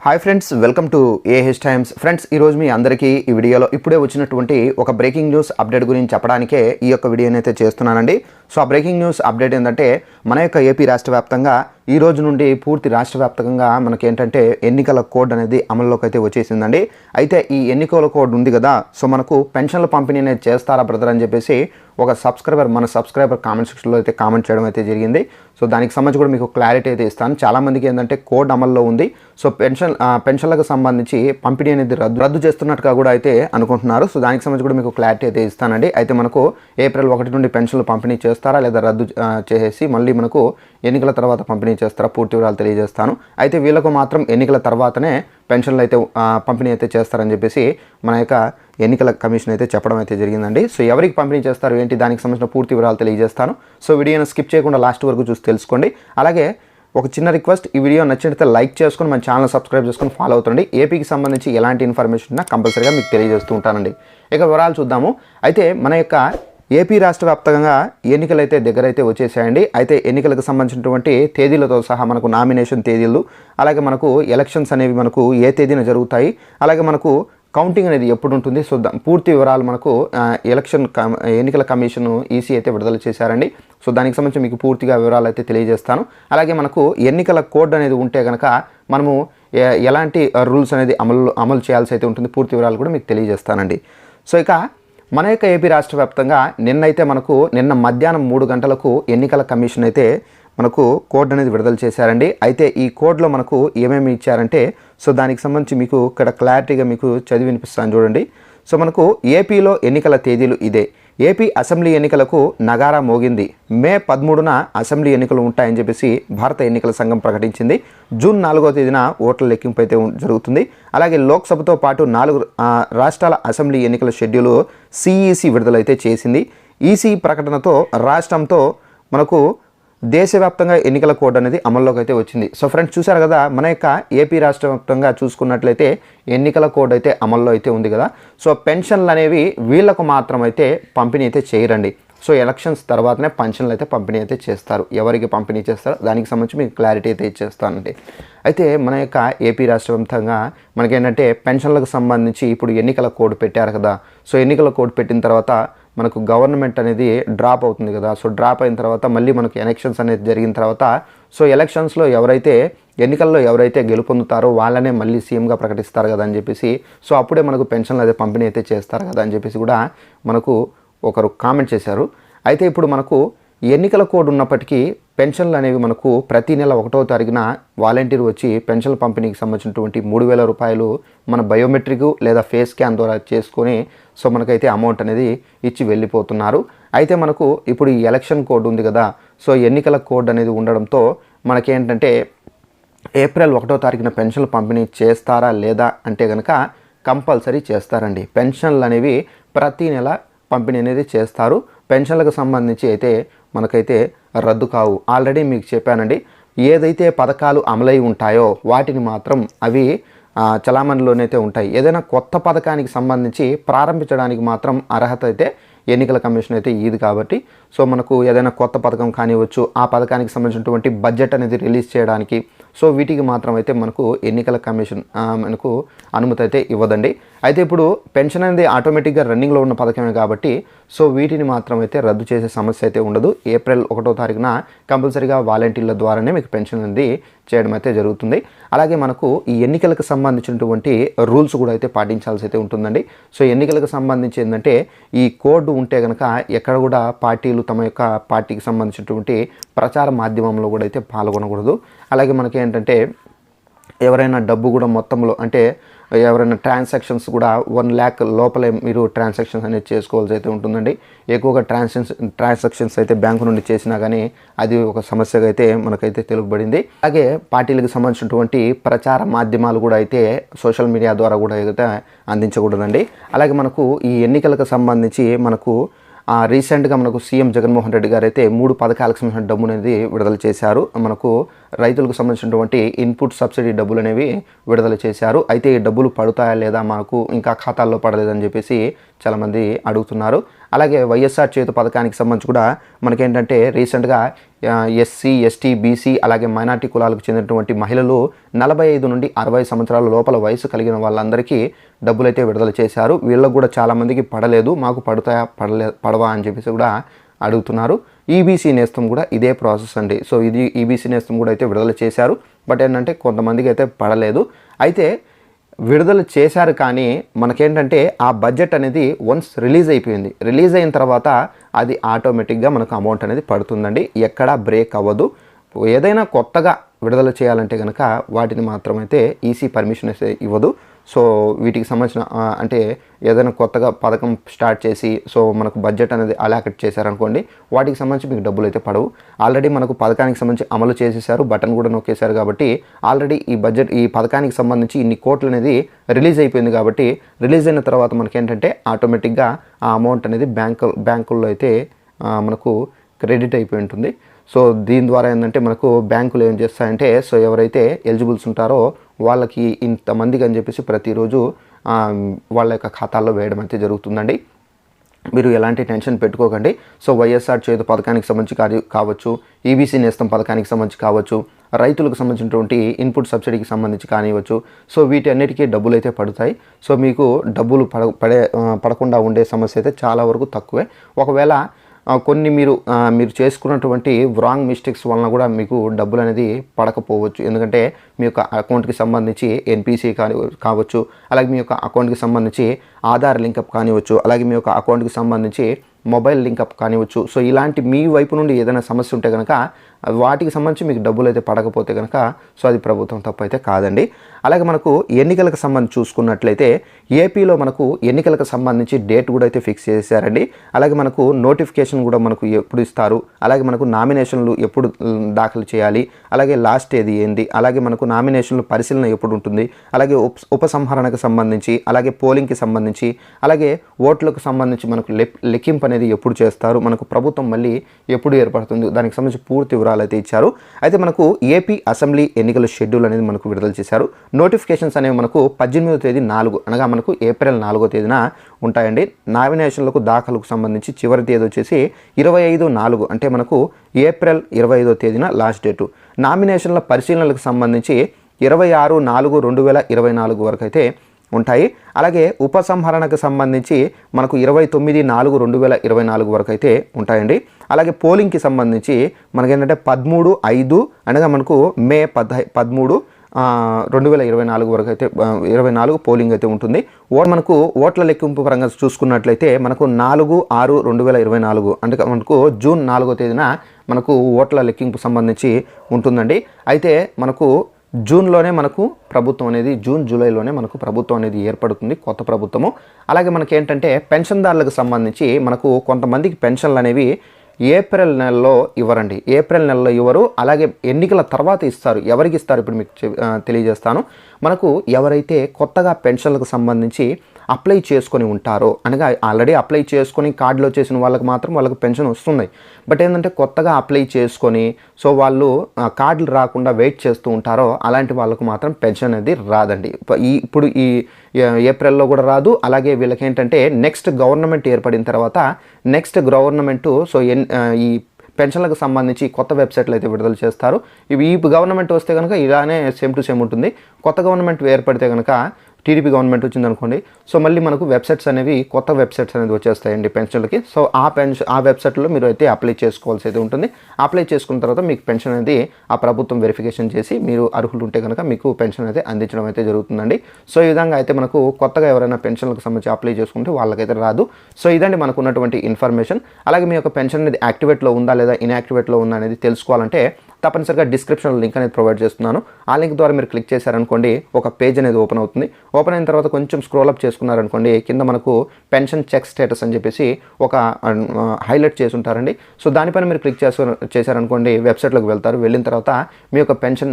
Hi friends welcome to AH Times friends ఈరోజు మీ అందరికీ ఈ వీడియోలో ఇప్పుడే వచ్చినటువంటి ఒక బ్రేకింగ్ న్యూస్ అప్డేట్ గురించి చెప్పడానికే ఈ యొక్క వీడియోని అయితే చేస్తున్నానండి. సో ఆ బ్రేకింగ్ న్యూస్ అప్డేట్ ఏంటంటే మన యొక్క ఏపీ రాష్ట్ర వ్యాప్తంగా ఈ రోజు నుండి పూర్తి రాష్ట్ర వ్యాప్తంగా మనకి ఏంటంటే ఎన్నికల కోడ్ అనేది అమల్లోకి అయితే వచ్చేసిందండి. అయితే ఈ ఎన్నికల కోడ్ ఉంది కదా సో మనకు పెన్షన్ల పంపిణీ అనేది చేస్తారా బ్రదర్ అని చెప్పేసి ఒక సబ్స్క్రైబర్ మన సబ్స్క్రైబర్ కామెంట్ సెక్షన్లో అయితే కామెంట్ చేయడం అయితే జరిగింది. సో దానికి సంబంధించి కూడా మీకు క్లారిటీ అయితే ఇస్తాను. చాలామందికి ఏంటంటే కోడ్ అమల్లో ఉంది. సో పెన్షన్ పెన్షన్లకు సంబంధించి పంపిణీ అనేది రద్దు రద్దు చేస్తున్నట్టుగా కూడా అయితే అనుకుంటున్నారు. సో దానికి సంబంధించి కూడా మీకు క్లారిటీ అయితే ఇస్తానండి. అయితే మనకు ఏప్రిల్ ఒకటి నుండి పెన్షన్లు పంపిణీ చేస్తారు లేదా రద్దు చేసేసి మళ్ళీ మనకు ఎన్నికల తర్వాత పంపిణీ చేస్తారా? పూర్తి వివరాలు తెలియజేస్తాను. అయితే వీళ్ళకు మాత్రం ఎన్నికల తర్వాతనే పెన్షన్లు అయితే పంపిణీ అయితే చేస్తారని చెప్పేసి మన యొక్క ఎన్నికల కమిషన్ అయితే చెప్పడం అయితే జరిగిందండి. సో ఎవరికి పంపిణీ చేస్తారు ఏంటి దానికి సంబంధించిన పూర్తి వివరాలు తెలియజేస్తాను. సో వీడియోను స్కిప్ చేయకుండా లాస్ట్ వరకు చూసి తెలుసుకోండి. అలాగే ఒక చిన్న రిక్వెస్ట్ ఈ వీడియో నచ్చినట్లయితే లైక్ చేసుకొని మన ఛానల్ సబ్స్క్రైబ్ చేసుకొని ఫాలో అవుతుండండి. ఏపీకి సంబంధించి ఎలాంటి ఇన్ఫర్మేషన్ ఉన్నా కంపల్సరీగా మీకు తెలియజేస్తూ ఉంటానండి. ఇక వివరాలు చూద్దాము. అయితే మన యొక్క ఏపీ రాష్ట్ర వ్యాప్తంగా ఎన్నికలైతే దగ్గరైతే దగ్గర అయితే వచ్చేసాయండి అయితే ఎన్నికలకు సంబంధించినటువంటి తేదీలతో సహా మనకు నామినేషన్ తేదీలు అలాగే మనకు ఎలక్షన్స్ అనేవి మనకు ఏ తేదీన జరుగుతాయి అలాగే మనకు కౌంటింగ్ అనేది ఎప్పుడు ఉంటుంది సో దా- పూర్తి వివరాలు మనకు ఎలక్షన్ ఎన్నికల కమిషన్ ఈసీ అయితే విడుదల చేశారండి. సో దానికి సంబంధించి మీకు పూర్తిగా వివరాలు అయితే తెలియజేస్తాను. అలాగే మనకు ఎన్నికల కోడ్ అనేది ఉంటే కనుక మనము ఎలాంటి రూల్స్ అనేది అమలు అమలు చేయాల్సి అయితే ఉంటుంది. పూర్తి వివరాలు కూడా మీకు తెలియజేస్తానండి. సో ఇక మన యొక్క ఏపీ రాష్ట్ర వ్యాప్తంగా నిన్నైతే మనకు నిన్న మధ్యాహ్నం మూడు గంటలకు ఎన్నికల కమిషన్ అయితే మనకు కోడ్ అనేది విడుదల చేశారండి. అయితే ఈ కోడ్లో మనకు ఏమేమి ఇచ్చారంటే సో దానికి సంబంధించి మీకు ఇక్కడ క్లారిటీగా మీకు చదివి వినిపిస్తాను చూడండి. సో మనకు ఏపీలో ఎన్నికల తేదీలు ఇదే. ఏపీ అసెంబ్లీ ఎన్నికలకు నగారా మోగింది. మే పదమూడున అసెంబ్లీ ఎన్నికలు ఉంటాయని చెప్పేసి భారత ఎన్నికల సంఘం ప్రకటించింది. జూన్ నాలుగో తేదీన ఓట్ల లెక్కింపు అయితే జరుగుతుంది. అలాగే లోక్సభతో పాటు నాలుగు రాష్ట్రాల అసెంబ్లీ ఎన్నికల షెడ్యూల్ సిఈసి విడుదలైతే చేసింది. ఈసీ ప్రకటనతో రాష్ట్రంతో మనకు దేశవ్యాప్తంగా ఎన్నికల కోడ్ అనేది అమల్లోకి అయితే వచ్చింది. సో ఫ్రెండ్స్ చూసారు కదా మన యొక్క ఏపీ రాష్ట్ర వ్యాప్తంగా చూసుకున్నట్లయితే ఎన్నికల కోడ్ అయితే అమల్లో అయితే ఉంది కదా. సో పెన్షన్లు అనేవి వీళ్ళకు మాత్రం అయితే పంపిణీ అయితే చేయరండి. సో ఎలక్షన్స్ తర్వాతనే పెన్షన్లు అయితే పంపిణీ అయితే చేస్తారు. ఎవరికి పంపిణీ చేస్తారో దానికి సంబంధించి మీకు క్లారిటీ అయితే ఇచ్చేస్తానండి. అయితే మన యొక్క ఏపీ రాష్ట్ర వ్యాప్తంగా మనకేంటంటే పెన్షన్లకు సంబంధించి ఇప్పుడు ఎన్నికల కోడ్ పెట్టారు కదా. సో ఎన్నికల కోడ్ పెట్టిన తర్వాత మనకు గవర్నమెంట్ అనేది డ్రాప్ అవుతుంది కదా. సో డ్రాప్ అయిన తర్వాత మళ్ళీ మనకు ఎలక్షన్స్ అనేది జరిగిన తర్వాత సో ఎలక్షన్స్లో ఎవరైతే ఎన్నికల్లో ఎవరైతే గెలుపొందుతారో వాళ్ళనే మళ్ళీ సీఎంగా ప్రకటిస్తారు కదా అని చెప్పేసి సో అప్పుడే మనకు పెన్షన్లు అదే పంపిణీ అయితే చేస్తారు కదా అని చెప్పేసి కూడా మనకు ఒకరు కామెంట్ చేశారు. అయితే ఇప్పుడు మనకు ఎన్నికల కోడ్ ఉన్నప్పటికీ పెన్షన్లు అనేవి మనకు ప్రతి నెల ఒకటో తారీఖున వాలంటీర్ వచ్చి పెన్షన్ పంపిణీకి సంబంధించినటువంటి మూడు వేల రూపాయలు మన బయోమెట్రిక్ లేదా ఫేస్ స్కాన్ ద్వారా చేసుకొని సో మనకైతే అమౌంట్ అనేది ఇచ్చి వెళ్ళిపోతున్నారు. అయితే మనకు ఇప్పుడు ఈ ఎలక్షన్ కోడ్ ఉంది కదా సో ఎన్నికల కోడ్ అనేది ఉండడంతో మనకేంటంటే ఏప్రిల్ ఒకటో తారీఖున పెన్షన్లు పంపిణీ చేస్తారా లేదా అంటే కనుక కంపల్సరీ చేస్తారండి. పెన్షన్లు అనేవి ప్రతి నెల పంపిణీ అనేది చేస్తారు. పెన్షన్లకు సంబంధించి అయితే మనకైతే రద్దు కావు. ఆల్రెడీ మీకు చెప్పానండి. ఏదైతే పథకాలు అమలై ఉంటాయో వాటిని మాత్రం అవి చలామణిలోనైతే ఉంటాయి. ఏదైనా కొత్త పథకానికి సంబంధించి ప్రారంభించడానికి మాత్రం అర్హత అయితే ఎన్నికల కమిషన్ అయితే ఇది కాబట్టి సో మనకు ఏదైనా కొత్త పథకం కానివ్వచ్చు ఆ పథకానికి సంబంధించినటువంటి బడ్జెట్ అనేది రిలీజ్ చేయడానికి సో వీటికి మాత్రం అయితే మనకు ఎన్నికల కమిషన్ మనకు అనుమతి అయితే ఇవ్వదండి. అయితే ఇప్పుడు పెన్షన్ అనేది ఆటోమేటిక్గా రన్నింగ్లో ఉన్న పథకమే కాబట్టి సో వీటిని మాత్రం అయితే రద్దు చేసే సమస్య అయితే ఉండదు. ఏప్రిల్ ఒకటో తారీఖున కంపల్సరీగా వాలంటీర్ల ద్వారానే మీకు పెన్షన్ అనేది చేయడం అయితే జరుగుతుంది. అలాగే మనకు ఈ ఎన్నికలకు సంబంధించినటువంటి రూల్స్ కూడా అయితే పాటించాల్సి అయితే ఉంటుందండి. సో ఎన్నికలకు సంబంధించి ఏంటంటే ఈ కోడ్ ఉంటే కనుక ఎక్కడ కూడా పార్టీలు తమ యొక్క పార్టీకి సంబంధించినటువంటి ప్రచార మాధ్యమంలో కూడా అయితే పాల్గొనకూడదు. అలాగే మనకి ఏంటంటే ఎవరైనా డబ్బు కూడా మొత్తంలో అంటే ఎవరైనా ట్రాన్సాక్షన్స్ కూడా వన్ ల్యాక్ లోపలే మీరు ట్రాన్సాక్షన్స్ అనేది చేసుకోవాల్సి అయితే ఉంటుందండి. ఎక్కువగా ట్రాన్సాక్షన్స్ ట్రాన్సాక్షన్స్ అయితే బ్యాంకు నుండి చేసినా కానీ అది ఒక సమస్యగా అయితే మనకైతే తెలుపబడింది అలాగే పార్టీలకు సంబంధించినటువంటి ప్రచార మాధ్యమాలు కూడా అయితే సోషల్ మీడియా ద్వారా కూడా అయితే అందించకూడదండి. అలాగే మనకు ఈ ఎన్నికలకు సంబంధించి మనకు రీసెంట్గా మనకు సీఎం జగన్మోహన్ రెడ్డి గారు అయితే మూడు పథకాలకు సంబంధించిన డబ్బు అనేది విడుదల చేశారు. మనకు రైతులకు సంబంధించినటువంటి ఇన్పుట్ సబ్సిడీ డబ్బులు అనేవి విడుదల చేశారు. అయితే ఈ డబ్బులు పడతాయా లేదా మనకు ఇంకా ఖాతాల్లో పడలేదని చెప్పేసి చాలామంది అడుగుతున్నారు. అలాగే వైఎస్ఆర్ చేతు పథకానికి సంబంధించి కూడా మనకేంటంటే రీసెంట్గా S C S T B C అలాగే మైనార్టీ కులాలకు చెందినటువంటి మహిళలు నలభై ఐదు నుండి అరవై సంవత్సరాల లోపల వయసు కలిగిన వాళ్ళందరికీ డబ్బులైతే విడుదల చేశారు. వీళ్ళకు కూడా చాలామందికి పడలేదు. మాకు పడతాయా పడలే పడవా అని చెప్పేసి కూడా అడుగుతున్నారు. ఈబీసీ నేస్తం కూడా ఇదే ప్రాసెస్ అండి. సో ఇది ఈబీసీ నేస్తం కూడా అయితే విడుదల చేశారు. బట్ ఏంటంటే కొంతమందికి అయితే పడలేదు. అయితే విడుదల చేశారు కానీ మనకేంటంటే ఆ బడ్జెట్ అనేది వన్స్ రిలీజ్ అయిపోయింది. రిలీజ్ అయిన తర్వాత అది ఆటోమేటిక్గా మనకు అమౌంట్ అనేది పడుతుందండి. ఎక్కడా బ్రేక్ అవ్వదు. ఏదైనా కొత్తగా విడుదల చేయాలంటే కనుక వాటిని మాత్రమైతే ఈసీ పర్మిషన్ అయితే ఇవ్వదు. సో వీటికి సంబంధించిన అంటే ఏదైనా కొత్తగా పథకం స్టార్ట్ చేసి సో మనకు బడ్జెట్ అనేది అలాకెట్ చేశారనుకోండి వాటికి సంబంధించి మీకు డబ్బులు అయితే పడవు. ఆల్రెడీ మనకు పథకానికి సంబంధించి అమలు చేసేసారు బటన్ కూడా నొక్కేశారు కాబట్టి ఆల్రెడీ ఈ బడ్జెట్ ఈ పథకానికి సంబంధించి ఇన్ని కోట్లు అనేది రిలీజ్ అయిపోయింది కాబట్టి రిలీజ్ అయిన తర్వాత మనకేంటంటే ఆటోమేటిక్గా ఆ అమౌంట్ అనేది బ్యాంకు బ్యాంకుల్లో అయితే మనకు క్రెడిట్ అయిపోయి ఉంటుంది. సో దీని ద్వారా ఏంటంటే మనకు బ్యాంకులు ఏం చేస్తాయంటే సో ఎవరైతే ఎలిజిబుల్స్ ఉంటారో వాళ్ళకి ఇంతమందికి అని చెప్పేసి ప్రతిరోజు వాళ్ళ యొక్క ఖాతాల్లో వేయడం అయితే జరుగుతుందండి. మీరు ఎలాంటి టెన్షన్ పెట్టుకోకండి. సో వైఎస్ఆర్ చేతు పథకానికి సంబంధించి కాని కావచ్చు ఈబీసీ నేస్తం పథకానికి సంబంధించి కావచ్చు రైతులకు సంబంధించినటువంటి ఇన్పుట్ సబ్సిడీకి సంబంధించి కానివ్వచ్చు. సో వీటన్నిటికీ డబ్బులు అయితే పడతాయి. సో మీకు డబ్బులు పడ పడే పడకుండా ఉండే సమస్య అయితే చాలా వరకు తక్కువే. ఒకవేళ కొన్ని మీరు మీరు చేసుకున్నటువంటి రాంగ్ మిస్టేక్స్ వలన కూడా మీకు డబ్బులు అనేది పడకపోవచ్చు. ఎందుకంటే మీ యొక్క అకౌంట్కి సంబంధించి ఎన్పిసి కాని కావచ్చు అలాగే మీ యొక్క అకౌంట్కి సంబంధించి ఆధార్ లింకప్ కానివచ్చు అలాగే మీ యొక్క అకౌంట్కి సంబంధించి మొబైల్ లింకప్ కానివచ్చు సో ఇలాంటి మీ వైపు నుండి ఏదైనా సమస్య ఉంటే కనుక వాటికి సంబంధించి మీకు డబ్బులు అయితే పడకపోతే కనుక సో అది ప్రభుత్వం తప్పు అయితే కాదండి. అలాగే మనకు ఎన్నికలకు సంబంధించి చూసుకున్నట్లయితే ఏపీలో మనకు ఎన్నికలకు సంబంధించి డేట్ కూడా అయితే ఫిక్స్ చేశారండి. అలాగే మనకు నోటిఫికేషన్ కూడా మనకు ఎప్పుడు ఇస్తారు అలాగే మనకు నామినేషన్లు ఎప్పుడు దాఖలు చేయాలి అలాగే లాస్ట్ ఏది ఏంది అలాగే మనకు నామినేషన్లు పరిశీలన ఎప్పుడు ఉంటుంది అలాగే ఉప ఉపసంహరణకు సంబంధించి అలాగే పోలింగ్కి సంబంధించి అలాగే ఓట్లకు సంబంధించి మనకు లెక్ లెక్కింపు అనేది ఎప్పుడు చేస్తారు మనకు ప్రభుత్వం మళ్ళీ ఎప్పుడు ఏర్పడుతుంది దానికి సంబంధించి పూర్తి వివరాలు అయితే ఇచ్చారు. అయితే మనకు ఏపీ అసెంబ్లీ ఎన్నికల షెడ్యూల్ అనేది మనకు విడుదల చేశారు. నోటిఫికేషన్స్ అనేవి మనకు పద్దెనిమిదో తేదీ నాలుగు అనగా మనకు ఏప్రిల్ నాలుగో తేదీన ఉంటాయండి. నామినేషన్లకు దాఖలకు సంబంధించి చివరి తేదీ వచ్చేసి ఇరవై ఐదు నాలుగు అంటే మనకు ఏప్రిల్ ఇరవై ఐదో తేదీన లాస్ట్ డేటు. నామినేషన్ల పరిశీలనలకు సంబంధించి ఇరవై ఆరు నాలుగు రెండు వేల ఇరవై నాలుగు వరకు అయితే ఉంటాయి. అలాగే ఉపసంహరణకు సంబంధించి మనకు ఇరవై తొమ్మిది నాలుగు రెండు వేల ఇరవై నాలుగు వరకు అయితే ఉంటాయండి. అలాగే పోలింగ్కి సంబంధించి మనకేంటంటే పదమూడు ఐదు అనగా మనకు మే పదహై పదమూడు రెండు వేల ఇరవై నాలుగు వరకు అయితే ఇరవై నాలుగు పోలింగ్ అయితే ఉంటుంది. ఓ మనకు ఓట్ల లెక్కింపు పరంగా చూసుకున్నట్లయితే మనకు నాలుగు ఆరు రెండు వేల ఇరవై నాలుగు అంటే మనకు జూన్ నాలుగో తేదీన మనకు ఓట్ల లెక్కింపు సంబంధించి ఉంటుందండి. అయితే మనకు జూన్లోనే మనకు ప్రభుత్వం అనేది జూన్ జూలైలోనే మనకు ప్రభుత్వం అనేది ఏర్పడుతుంది కొత్త ప్రభుత్వము. అలాగే మనకి ఏంటంటే పెన్షన్దారులకు సంబంధించి మనకు కొంతమందికి పెన్షన్లు అనేవి ఏప్రిల్ నెలలో ఇవ్వరండి. ఏప్రిల్ నెలలో ఇవ్వరు. అలాగే ఎన్నికల తర్వాత ఇస్తారు. ఎవరికి ఇస్తారు? ఇప్పుడు మీకు తెలియజేస్తాను. మనకు ఎవరైతే కొత్తగా పెన్షన్లకు సంబంధించి అప్లై చేసుకొని ఉంటారో. అనగా ఆల్రెడీ అప్లై చేసుకొని కార్డులో చేసిన వాళ్ళకి మాత్రం వాళ్ళకి పెన్షన్ వస్తుంది. బట్ ఏంటంటే కొత్తగా అప్లై చేసుకొని సో వాళ్ళు కార్డులు రాకుండా వెయిట్ చేస్తూ ఉంటారో అలాంటి వాళ్ళకు మాత్రం పెన్షన్ అనేది రాదండి. ఈ ఇప్పుడు ఈ ఏప్రిల్లో కూడా రాదు. అలాగే వీళ్ళకి ఏంటంటే నెక్స్ట్ గవర్నమెంట్ ఏర్పడిన తర్వాత నెక్స్ట్ గవర్నమెంట్ సో ఎన్ ఈ పెన్షన్లకు సంబంధించి కొత్త వెబ్సైట్లు అయితే విడుదల చేస్తారు. ఇవి ఈ గవర్నమెంట్ వస్తే కనుక ఇలానే సేమ్ టు సేమ్ ఉంటుంది. కొత్త గవర్నమెంట్ ఏర్పడితే కనుక టీడీపీ గవర్నమెంట్ వచ్చిందనుకోండి. సో మళ్ళీ మనకు వెబ్సైట్స్ అనేవి కొత్త వెబ్సైట్స్ అనేది వచ్చేస్తాయండి పెన్షన్లకి. సో ఆ పెన్షన్ ఆ వెబ్సైట్లో మీరు అయితే అప్లై చేసుకోవాల్సి అయితే ఉంటుంది. అప్లై చేసుకున్న తర్వాత మీకు పెన్షన్ అనేది ఆ ప్రభుత్వం వెరిఫికేషన్ చేసి మీరు అర్హులు ఉంటే కనుక మీకు పెన్షన్ అయితే అందించడం అయితే జరుగుతుందండి. సో ఈ విధంగా అయితే మనకు కొత్తగా ఎవరైనా పెన్షన్లకు సంబంధించి అప్లై చేసుకుంటే వాళ్ళకైతే రాదు. సో ఇదండి మనకు ఉన్నటువంటి ఇన్ఫర్మేషన్. అలాగే మీ యొక్క పెన్షన్ అనేది యాక్టివేట్లో ఉందా లేదా ఇన్యాక్టివేట్లో ఉందా అనేది తెలుసుకోవాలంటే తప్పనిసరిగా డిస్క్రిప్షన్లో లింక్ అనేది ప్రొవైడ్ చేస్తున్నాను. ఆ లింక్ ద్వారా మీరు క్లిక్ చేశారనుకోండి ఒక పేజ్ అనేది ఓపెన్ అవుతుంది. ఓపెన్ అయిన తర్వాత కొంచెం స్క్రోల్ అప్ చేసుకున్నారనుకోండి కింద మనకు పెన్షన్ చెక్ స్టేటస్ అని చెప్పేసి ఒక హైలైట్ చేసి ఉంటారండి సో దానిపైన మీరు క్లిక్ చేసు చేశారనుకోండి వెబ్సైట్లోకి వెళ్తారు. వెళ్ళిన తర్వాత మీ యొక్క పెన్షన్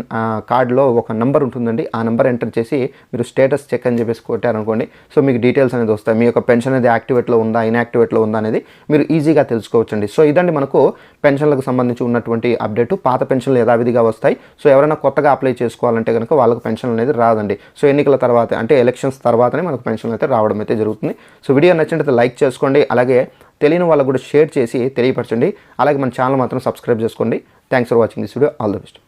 కార్డులో ఒక నంబర్ ఉంటుందండి. ఆ నెంబర్ ఎంటర్ చేసి మీరు స్టేటస్ చెక్ అని చెప్పేసి కొట్టారనుకోండి సో మీకు డీటెయిల్స్ అనేది వస్తాయి. మీ యొక్క పెన్షన్ అనేది యాక్టివేట్లో ఉందా ఇన్యాక్టివేట్లో ఉందా అనేది మీరు ఈజీగా తెలుసుకోవచ్చండి. సో ఇదండి మనకు పెన్షన్లకు సంబంధించి ఉన్నటువంటి అప్డేట్ పాత పెన్షన్లు యథావిధిగా వస్తాయి. సో ఎవరైనా కొత్తగా అప్లై చేసుకోవాలంటే కనుక వాళ్ళకి పెన్షన్ అనేది రాదండి. సో ఎన్నికల తర్వాత అంటే ఎలక్షన్స్ తర్వాతనే మనకు పెన్షన్ అయితే రావడం అయితే జరుగుతుంది. సో వీడియో నచ్చినట్లయితే లైక్ చేసుకోండి. అలాగే తెలియని వాళ్ళకు కూడా షేర్ చేసి తెలియపరచండి. అలాగే మన ఛానల్ మాత్రం సబ్స్క్రైబ్ చేసుకోండి. Thanks for watching this video. All the best.